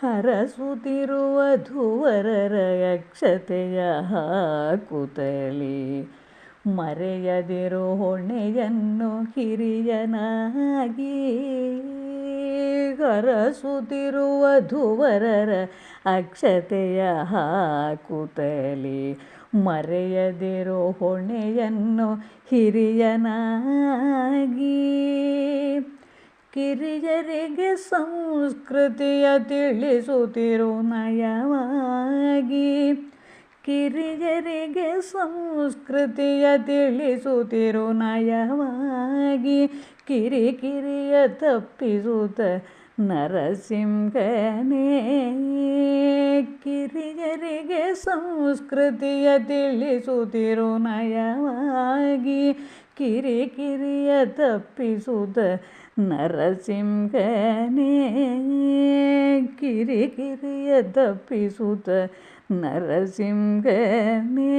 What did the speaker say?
ಹರಸುತ್ತಿರುವ ಧುವರರ ಯಕ್ಷತೆಯ ಕುತಲಿ ಮರೆಯದಿರು ಹೊಣೆಯನ್ನು ಕಿರಿಯನಾಗಿ ಹರಸುತ್ತಿರುವ ಧುವರರ ಅಕ್ಷತೆಯ ಕುತಲಿ ಮರೆಯದಿರು ಹೊಣೆಯನ್ನು ಹಿರಿಯನಾಗಿ ಕಿರಿಯರಿಗೆ ಸಂಸ್ಕೃತಿಯ ತಿಳಿಸುತ್ತಿರು ನಯವಾಗಿ. ಕಿರಿಯರಿಗೆ ಸಂಸ್ಕೃತಿಯ ತಿಳಿಸುತ್ತಿರು ನಯವಾಗಿ. ಕಿರಿಕಿರಿಯ ತಪ್ಪಿಸುತ್ತ ನರಸಿಂಹನೇ. ಕಿರಿಯರಿಗೆ ಸಂಸ್ಕೃತಿಯ ತಿಳಿಸುತ್ತಿರು ನಯವಾಗಿ. ಕಿರಿಕಿರಿಯ ತಪ್ಪಿಸುತ್ತ ನರಸಿಂಹನೇ ಕಿರಿಕಿರಿಯ ತಪ್ಪಿಸುತ್ತ ನರಸಿಂಹನೇ